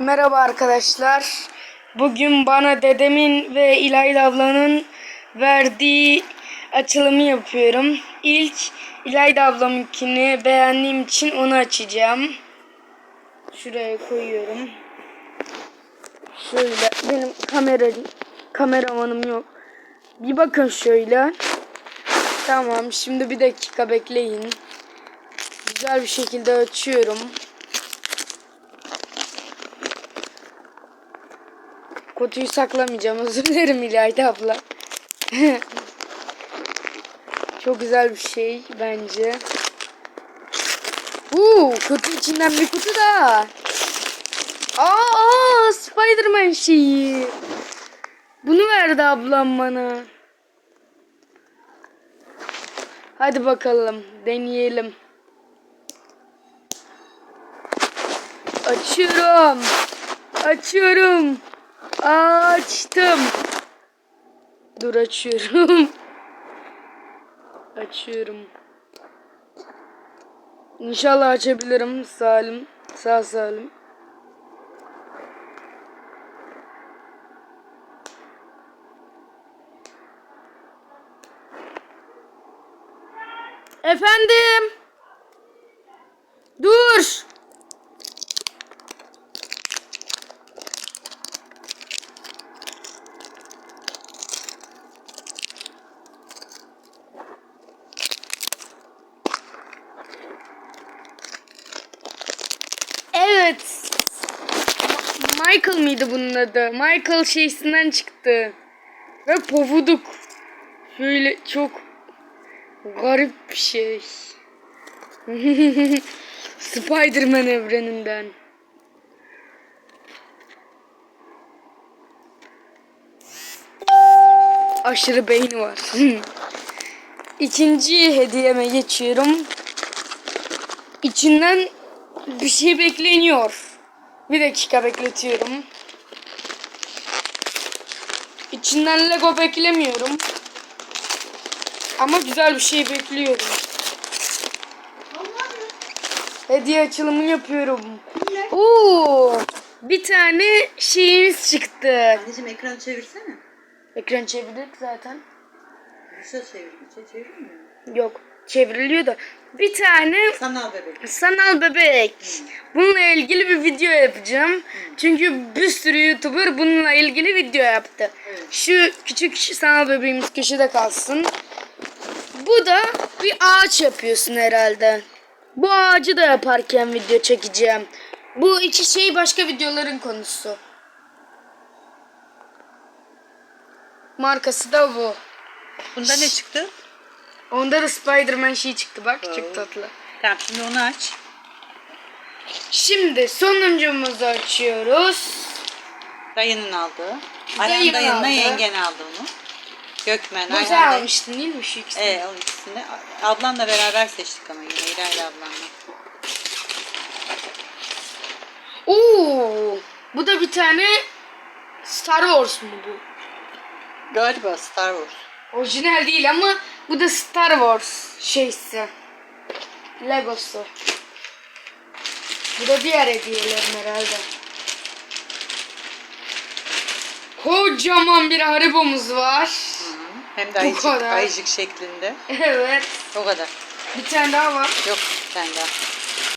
Merhaba arkadaşlar. Bugün bana dedemin ve İlayda ablanın verdiği açılımı yapıyorum. İlk İlayda ablamınkini beğendiğim için onu açacağım. Şuraya koyuyorum. Şöyle benim kamera kameramanım yok. Bir bakın şöyle. Tamam şimdi bir dakika bekleyin. Güzel bir şekilde açıyorum. Kutuyu saklamayacağım. Özür dilerim İlayda abla. Çok güzel bir şey bence. Uuu kutu içinden bir kutu. Aa, aa Spiderman şeyi. Bunu verdi ablam bana. Hadi bakalım deneyelim. Açıyorum. Açıyorum. Açtım. Dur açıyorum. açıyorum. İnşallah açabilirim Salim. Sağ salim. Efendim. Dur. Evet. Michael mıydı bunun adı? Michael şeysinden çıktı. Ve povuduk. Şöyle çok garip bir şey. Spider-Man evreninden. Aşırı beyni var. İkinci hediyeme geçiyorum. İçinden bir şey bekleniyor. Bir dakika bekletiyorum. İçinden Lego beklemiyorum. Ama güzel bir şey bekliyorum. Hediye açılımı yapıyorum. Oo! Bir tane şeyimiz çıktı. Anneciğim ekranı çevirsene. Ekran çevirdik zaten. Bir şey çevir. Bir şey çevirmiyor mu? Yok, çevriliyor da. Bir tane Sanal bebek. sanal bebek. Bununla ilgili bir video yapacağım. Çünkü bir sürü YouTuber bununla ilgili video yaptı. Evet. Şu küçük sanal bebeğimiz köşede kalsın. Bu da bir ağaç yapıyorsun herhalde. Bu ağacı da yaparken video çekeceğim. Bu iki şey başka videoların konusu. Markası da bu. Bunda ne çıktı? Onda da Spider-Man şey çıktı bak çok tatlı. Tamam şimdi onu aç. Şimdi sonuncumuzu açıyoruz. Dayının aldığı. Dayın Ayhan dayınla aldı. yengen aldı onu. Gökmen, Bu sen Ayhan dayı. almıştın değil mi şu ikisini? Evet o ikisini. Ablanla beraber seçtik ama yine İlayla ablanla. Oo, bu da bir tane Star Wars mu bu? Galiba Star Wars. Orijinal değil ama bu da Star Wars şeysi. Legosu. Bu da diğer hediyelerim herhalde. Kocaman bir haribomuz var. Hem de ayıcık, kadar. ayıcık şeklinde. Evet. O kadar. Bir tane daha var. Yok bir tane daha.